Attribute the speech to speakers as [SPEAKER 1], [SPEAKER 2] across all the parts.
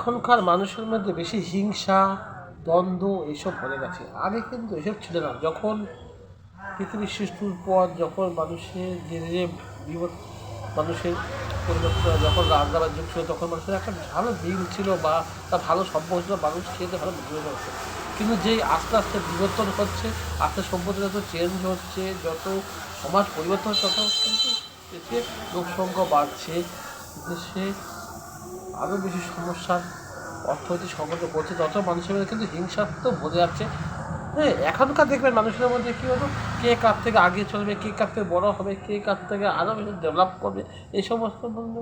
[SPEAKER 1] এখনকার মানুষের মধ্যে বেশি হিংসা, দ্বন্দ্ব এইসব হয়ে গেছে। আগে কিন্তু এসব ছিল না। যখন পৃথিবীর সৃষ্টির পর যখন মানুষের যে ধীরে বিবর মানুষের পরিবর্তন, যখন রান্নাবার যুগ ছিল, তখন মানুষের একটা ভালো দিন ছিল বা তার ভালো সম্পর্ক ছিল, মানুষ খেতে ভালো বিপদ হচ্ছে কিন্তু যেই আস্তে আস্তে বিবর্তন হচ্ছে, আস্তে সভ্যতা যত চেঞ্জ হচ্ছে, যত সমাজ পরিবর্তন হচ্ছে, তত কিন্তু দেশে লোক সংখ্যা বাড়ছে, দেশে আরও বেশি সমস্যার অর্থনৈতিক সংকটে পড়ছে তত মানুষের মধ্যে কিন্তু হিংসাত্মক বোঝা যাচ্ছে। হ্যাঁ এখনকার দেখবেন মানুষের মধ্যে কী হলো কে কার থেকে আগে চলবে কে কার থেকে বড় হবে কে কার থেকে আরও বেশি ডেভেলপ করবে এই সমস্ত বন্ধু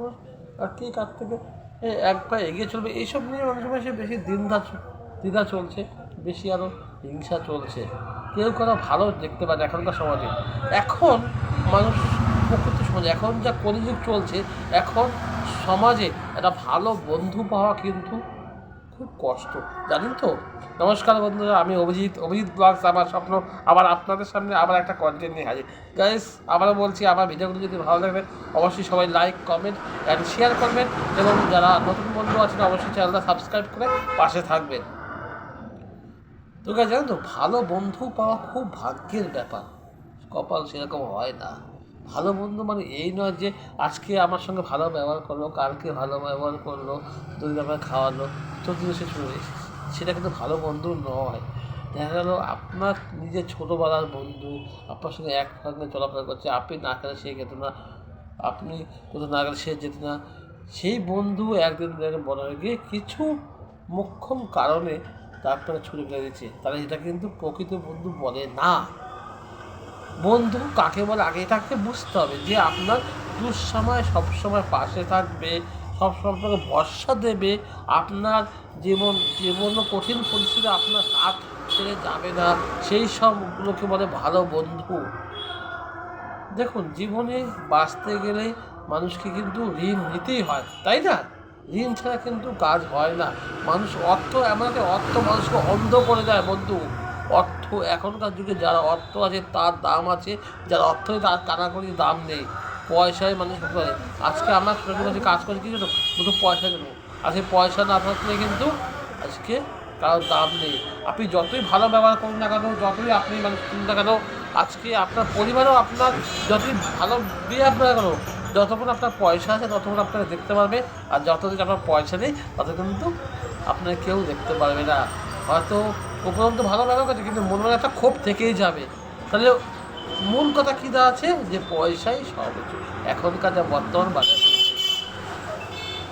[SPEAKER 1] আর কে কার থেকে এ, এক পা এগিয়ে চলবে এইসব নিয়ে মানুষের মাঝে বেশি দ্বিধা দ্বিধা চলছে বেশি আরও হিংসা চলছে। কেউ কোনো ভালো দেখতে পারে এখনকার সমাজে। এখন মানুষ সমাজে এখন যা কলিযুগ চলছে, এখন সমাজে একটা ভালো বন্ধু পাওয়া কিন্তু খুব কষ্ট। জানেন তো? নমস্কার বন্ধুরা, আমি অভিজিৎ। অভিজিৎ ব্লগস, আমার স্বপ্ন, আবার আপনাদের সামনে আবার একটা কন্টেন্ট নিয়ে হাজির। গাইস আবারও বলছি, আমার ভিডিওগুলো যদি ভালো লাগে, অবশ্যই সবাই লাইক কমেন্ট অ্যান্ড শেয়ার করবেন। এবং যারা নতুন বন্ধু আছেন, অবশ্যই চ্যানেলটা সাবস্ক্রাইব করে পাশে থাকবেন। তো গাছ জানেন তো, ভালো বন্ধু পাওয়া খুব ভাগ্যের ব্যাপার। কপাল সেরকম হয় না। ভালো বন্ধু মানে এই নয় যে আজকে আমার সঙ্গে ভালো ব্যবহার করল, কালকে ভালো ব্যবহার করল, দুই আমার খাওয়ালো চতুর্থ সে চলে সেটা কিন্তু ভালো বন্ধু নয়। দেখা গেলো আপনার নিজের ছোটোবেলার বন্ধু, আপনার সঙ্গে এক সঙ্গে চলাফেরা করছে, আপনি না খেলে সে খেত না, আপনি কোথাও না গেলে সে যেত না। সেই বন্ধু একদিন হয়ে গিয়ে কিছু মোক্ষম কারণে তারপরে ছুটে ফেলে দিচ্ছে তাহলে এটা কিন্তু প্রকৃত বন্ধু বলে না। বন্ধু, কাকে বলে আগে এটাকে বুঝতে হবে যে আপনার দুঃসময় সবসময় পাশে থাকবে, সবসময় আপনাকে ভরসা দেবে, আপনার জীবন জীবন কঠিন পরিস্থিতি আপনার হাত ছেড়ে যাবে না। সেই সবগুলোকে বলে ভালো বন্ধু। দেখুন, জীবনে বাঁচতে গেলে মানুষকে কিন্তু ঋণ নিতেই হয়, তাই না? ঋণ ছাড়া কিন্তু কাজ হয় না। মানুষ অর্থ, এমন একটা অর্থ মানুষকে অন্ধ করে দেয়, বন্ধু। অর্থ এখনকার যুগে যারা অর্থ আছে, তার দাম আছে। যারা অর্থ নেই, তার কানাকড়ি দাম নেই। পয়সায় মানুষ পারে আজকে আমরা ছোটো কাছে কাজ করি কি জানো? শুধু পয়সা দেবো আজকে পয়সা না থাকলে কিন্তু আজকে কারোর দাম নেই। আপনি যতই ভালো ব্যবহার করুন না কেন, যতই আপনি মানে শুনুন না কেন, আজকে আপনার পরিবারও আপনার যতই ভালো বিয়ে আপনার কেন, যতক্ষণ আপনার পয়সা আছে, ততক্ষণ আপনাকে দেখতে পারবে। আর যতদিন আপনার পয়সা নেই তত কিন্তু আপনার কেউ দেখতে পারবে না। হয়তো উপরন্ত ভালো ব্যবহার করছে কিন্তু মনে একটা ক্ষোভ থেকেই যাবে। তাহলে মূল কথা কী দেওয়া আছে? যে পয়সাই সব। এখনকার যা বর্তমান বাজার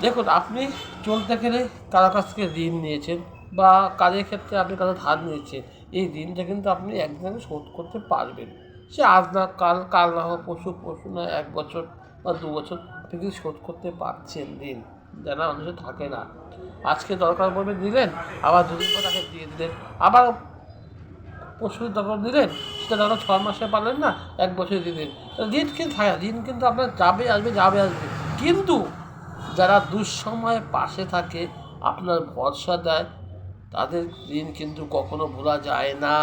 [SPEAKER 1] দেখুন, আপনি চলতে গেলে কারও কাছ থেকে ঋণ নিয়েছেন বা কাজের ক্ষেত্রে আপনি কারও ধার নিয়েছেন, এই ঋণটা কিন্তু আপনি একদিনে শোধ করতে পারবেন। সে আজ না কাল কাল না হোক পশু পশু না, এক বছর বা দু বছর আপনি কিন্তু শোধ করতে পারছেন ঋণ। যারা মানুষের থাকে না। আজকে দরকার পড়বে দিলেন, আবার দুদিন পর তাকে দিয়ে দিলেন আবার পশুর দরকার দিলেন, সেটা ধরো ছ মাসে পারলেন না, এক বছর দিয়ে দিন ঋণ কিন্তু থাকে। ঋণ কিন্তু আপনার যাবে আসবে যাবে আসবে। কিন্তু যারা দুঃসময়ে পাশে থাকে, আপনার ভরসা দেয়, তাদের ঋণ কিন্তু কখনো ভোলা যায় না।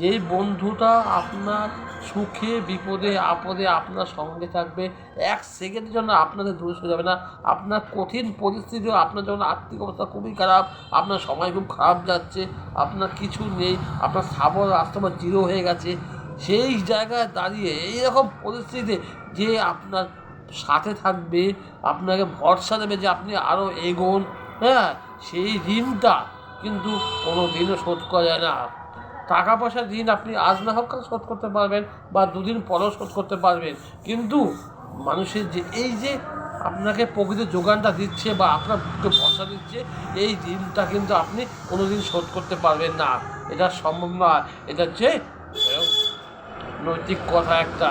[SPEAKER 1] যেই বন্ধুটা আপনার সুখে, বিপদে, আপদে আপনার সঙ্গে থাকবে, এক সেকেন্ডের জন্য আপনাদের দূরে সরে যাবে না। আপনার কঠিন পরিস্থিতিও, আপনার যখন আর্থিক অবস্থা খুবই খারাপ, আপনার সময় খুব খারাপ যাচ্ছে, আপনার কিছু নেই, আপনার সাবল রাস্তা জিরো হয়ে গেছে, সেই জায়গায় দাঁড়িয়ে এইরকম পরিস্থিতিতে যে আপনার সাথে থাকবে, আপনাকে ভরসা দেবে যে আপনি আরও এগোন হ্যাঁ? সেই ঋণটা কিন্তু কোনো দিনও শোধ করা যায় না। টাকা পয়সা ঋণ আপনি আজ না হোক কাল শোধ করতে পারবেন বা দুদিন পরেও শোধ করতে পারবেন। কিন্তু মানুষের যে এই যে আপনাকে প্রকৃত যোগানটা দিচ্ছে বা আপনার ভরসা দিচ্ছে, এই ঋণটা কিন্তু আপনি কোনো দিন শোধ করতে পারবেন না। এটা সম্ভব নয়। এটা হচ্ছে নৈতিক কথা একটা।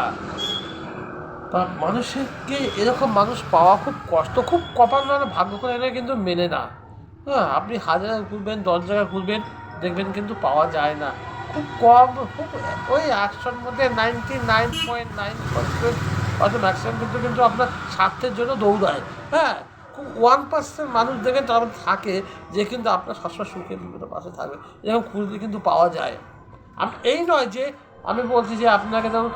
[SPEAKER 1] তা মানুষেরকে এরকম মানুষ পাওয়া খুব কষ্ট। খুব কপাল মানে ভাগ্য করে এটা কিন্তু মেনে না। হ্যাঁ আপনি হাজার ঘুরবেন, দশ জায়গায় ঘুরবেন দেখবেন কিন্তু পাওয়া যায় না। খুব কম, খুব ওই একশোর মধ্যে ninety nine point nine percent অর্থাৎ ম্যাক্সিমাম কিন্তু কিন্তু আপনার স্বার্থের জন্য দৌড়ায়। হ্যাঁ খুব ওয়ান পার্সেন্ট মানুষ দেখবেন তার থাকে যে কিন্তু আপনার সবসময় সুখের বিভিন্ন পাশে থাকবে। এরকম খুঁজতে কিন্তু পাওয়া যায়। এই নয় যে আমি বলছি যে আপনাকে ধরুন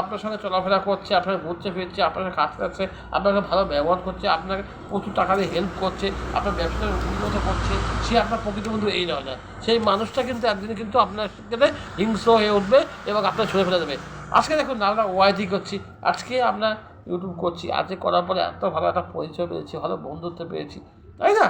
[SPEAKER 1] আপনার সঙ্গে চলাফেরা করছে, আপনাকে ঘুরতে ফিরছে আপনাকে কাজ করছে আপনাকে ভালো ব্যবহার করছে, আপনাকে প্রচুর টাকা দিয়ে হেল্প করছে, আপনার ব্যবসাটা উন্নত করছে, সে আপনার প্রকৃত বন্ধু এই নয় না সেই মানুষটা কিন্তু একদিন কিন্তু আপনার সাথে হিংস্র হয়ে উঠবে এবং আপনার ছুঁড়ে ফেলে দেবে। আজকে দেখুন আমরা ওয়াইটি করছি। আজকে আমরা ইউটিউব করছি। আজকে করার পরে এত ভালো একটা পরিচয় পেয়েছি, ভালো বন্ধুত্ব পেয়েছি, তাই না?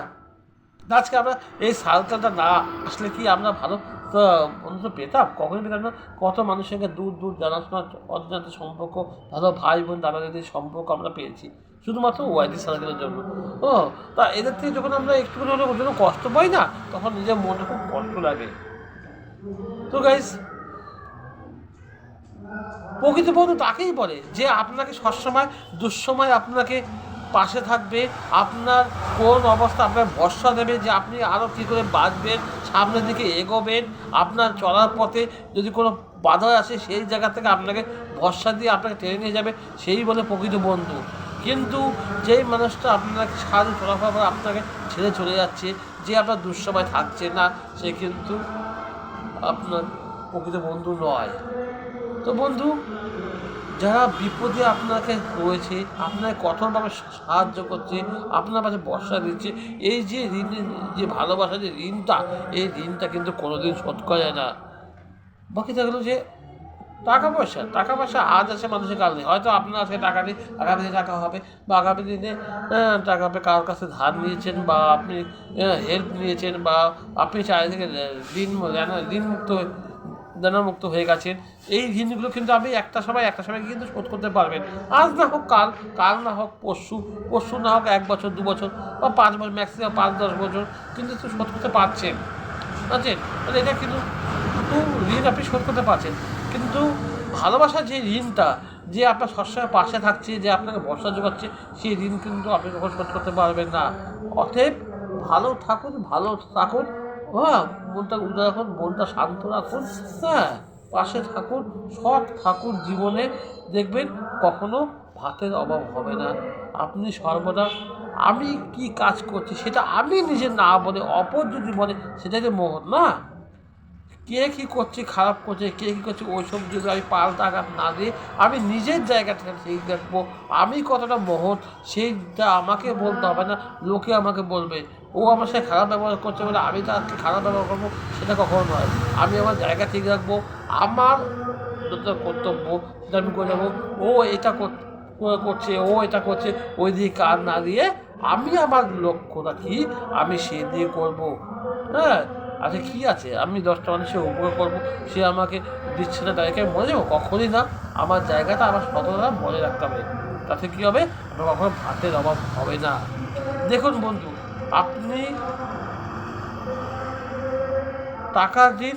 [SPEAKER 1] আজকে আমরা এই সালটা না আসলে কি আমরা ভালো তো বন্ধুত্ব পেতাম কখনই পেতাম না। কত মানুষের সঙ্গে দূর দূর জানাশোনা, অজান্ত সম্পর্ক ভালো ভাই বোন, দাদা দিদির সম্পর্ক আমরা পেয়েছি। শুধুমাত্র ওয়াইডি সার্কেলের জন্য। ও, তা এদের থেকে যখন আমরা একটু ওর জন্য কষ্ট পাই না, তখন নিজের মনে খুব কষ্ট লাগে। তো গাইস প্রকৃত বন্ধু তাকেই বলে যে আপনাকে সবসময়, দুঃসময় আপনাকে পাশে থাকবে। আপনার কোন অবস্থা, আপনার ভরসা দেবে যে আপনি আরও কী করে বাঁচবেন, সামনের দিকে এগোবেন, আপনার চলার পথে যদি কোনো বাধা আসে, সেই জায়গা থেকে আপনাকে ভরসা দিয়ে আপনাকে টেনে নিয়ে যাবে, সেই বলে প্রকৃত বন্ধু। কিন্তু যেই মানুষটা আপনাকে সারাদিন চলাফেরা করে আপনাকে ছেড়ে চলে যাচ্ছে, যে আপনার দুঃসময় থাকছে না, সে কিন্তু আপনার প্রকৃত বন্ধু নয়। তো বন্ধু যারা বিপদে আপনাকে রয়েছে আপনাকে কঠোরভাবে সাহায্য করছে, আপনার পাশে বর্ষা দিচ্ছে, এই যে ঋণ, যে ভালোবাসা, যে ঋণটা, এই ঋণটা কিন্তু কোনোদিন শোধ করা যায় না। বাকি থাকল যে টাকা পয়সা টাকা পয়সা আজ আছে, মানুষের কাল নেই। হয়তো আপনার আজকে টাকা নেই, আগামী দিনে টাকা হবে, বা আগামী দিনে টাকা আপনি কারোর কাছে ধার নিয়েছেন, বা আপনি হেল্প নিয়েছেন, বা আপনি চাই থেকে ঋণ ঋণ মুক্ত মুক্ত হয়ে গেছেন। এই ঋণগুলো কিন্তু আপনি একটা সময় একটা সময় কিন্তু শোধ করতে পারবেন। আজ না হোক কাল কাল না হোক পরশু পরশু না হোক এক বছর, দু বছর বা পাঁচ বছর ম্যাক্সিমাম পাঁচ, দশ বছর কিন্তু শোধ করতে পারছেন। বুঝছেন? মানে এটা কিন্তু কিন্তু ঋণ আপনি শোধ করতে পারছেন। কিন্তু ভালোবাসার যে ঋণটা, যে আপনার সবসময় পাশে থাকছে, যে আপনাকে ভরসা যোগাচ্ছে, সেই ঋণ কিন্তু আপনি কখন শোধ করতে পারবেন না। অতএব ভালো থাকুন ভালো থাকুন। হ্যাঁ মনটা উদয় রাখুন মনটা শান্ত রাখুন হ্যাঁ পাশে থাকুন, সৎ থাকুন জীবনে, দেখবেন কখনো ভাতের অভাব হবে না। আপনি সর্বদা, আমি কি কাজ করছি সেটা আমি নিজে না বলে, অপর যদি বলে, সেটা তো না। কে কী করছে, খারাপ করছে, কে কী করছে ওইসব যদি আমি পাল্টা আঘাত না দিয়ে আমি নিজের জায়গা থেকে সেই দেখব। আমি কতটা মহৎ, সেইটা আমাকে বলতে হবে না, লোকে আমাকে বলবে। ও আমার সাথে খারাপ ব্যবহার করছে বলে আমি তাকে খারাপ ব্যবহার করব, সেটা কখনো নয়। আমি আমার জায়গা ঠিক রাখব, আমার যত কর্তব্য সেটা আমি করে যাব ও এটা কর- করছে, ও এটা করছে, ওই দিকে কাজ না দিয়ে আমি আমার লক্ষ্যটা কি আমি সেই দিয়ে করব। হ্যাঁ? আচ্ছা কী আছে? আমি দশটা মানুষের উপকার করব, সে আমাকে দিচ্ছে না, তাদেরকে মনে যাব? কখনই না। আমার জায়গাটা, আমার সততা মনে রাখতে হবে। তাতে কী হবে? আমার কখনো ভাতের অভাব হবে না। দেখুন বন্ধু, আপনি টাকা দিন,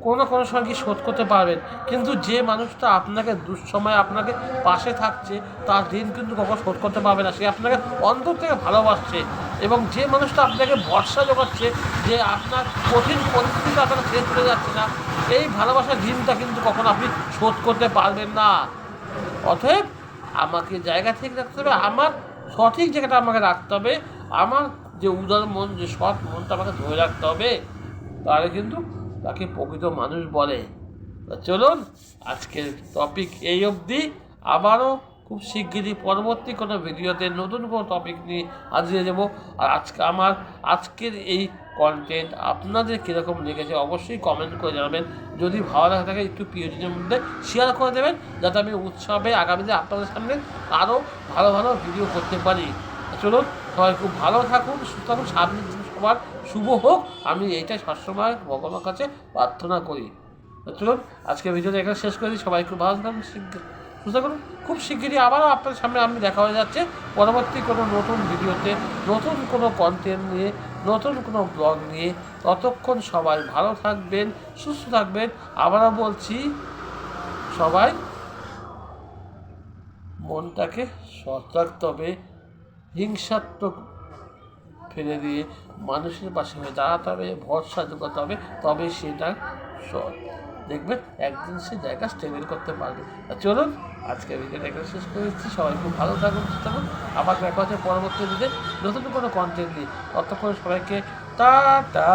[SPEAKER 1] কোনো কোনো সময় কি শোধ করতে পারবেন। কিন্তু যে মানুষটা আপনাকে দুঃসময়ে আপনাকে পাশে থাকছে, তার ঋণ কিন্তু কখনো শোধ করতে পারবে না। সে আপনাকে অন্তর থেকে ভালোবাসছে। এবং যে মানুষটা আপনাকে ভরসা জোগাচ্ছে যে আপনার কঠিন পরিস্থিতিতে আপনার ছেড়ে চলে যাচ্ছে না, এই ভালোবাসার ঋণটা কিন্তু কখনো আপনি শোধ করতে পারবেন না। অতএব আমাকে জায়গা ঠিক রাখতে হবে, আমার সঠিক জায়গাটা আমাকে রাখতে হবে, আমার যে উদার মন, যে সৎ মনটা আমাকে ধরে রাখতে হবে, তাহলে কিন্তু তাকে প্রকৃত মানুষ বলে। চলুন, আজকের টপিক এই অবধি। আবারও খুব শিগগিরই পরবর্তী কোনো ভিডিওতে নতুন কোনো টপিক নিয়ে হাজিরে যাব। আর আজকে আমার, আজকের এই কন্টেন্ট আপনাদের কীরকম লেগেছে অবশ্যই কমেন্ট করে জানাবেন। যদি ভালো লাগে থাকে একটু প্রিয়জনের মধ্যে শেয়ার করে দেবেন, যাতে আমি উৎসবে আগামীতে আপনাদের সামনে আরও ভালো ভালো ভিডিও করতে পারি। চলুন, সবাই খুব ভালো থাকুন, সুস্থ থাকুন সামনের সবার। শুভ হোক, আমি এইটাই সবসময় ভগবানের কাছে প্রার্থনা করি। চলুন আজকে ভিডিওটা এখানে শেষ করে সবাই খুব ভালো থাকুন সুস্থ থাকুন খুব শিগগিরই আবারও আপনার সামনে আমি দেখা হয়ে যাচ্ছে পরবর্তী কোনো নতুন ভিডিওতে, নতুন কোনো কন্টেন্ট নিয়ে, নতুন কোনো ব্লগ নিয়ে। ততক্ষণ সবাই ভালো থাকবেন, সুস্থ থাকবেন। আবারও বলছি, সবাই মনটাকে সৎ হবে, হিংসাত্মক ফেলে দিয়ে মানুষের পাশে হয়ে দাঁড়াতে হবে, ভরসা যোগাতে হবে তবে সেটা দেখবেন একদিন সে জায়গা স্টেবল করতে পারবে। চলুন আজকে ভিডিওটা এখানে শেষ করে দিচ্ছি। সবাই খুব ভালো থাকুন, সুস্থ থাকুন। আবার দেখা হচ্ছে পরবর্তী ভিডিও নতুন কোনো কন্টেন্ট নিয়ে। ততক্ষণ সবাইকে টাটা।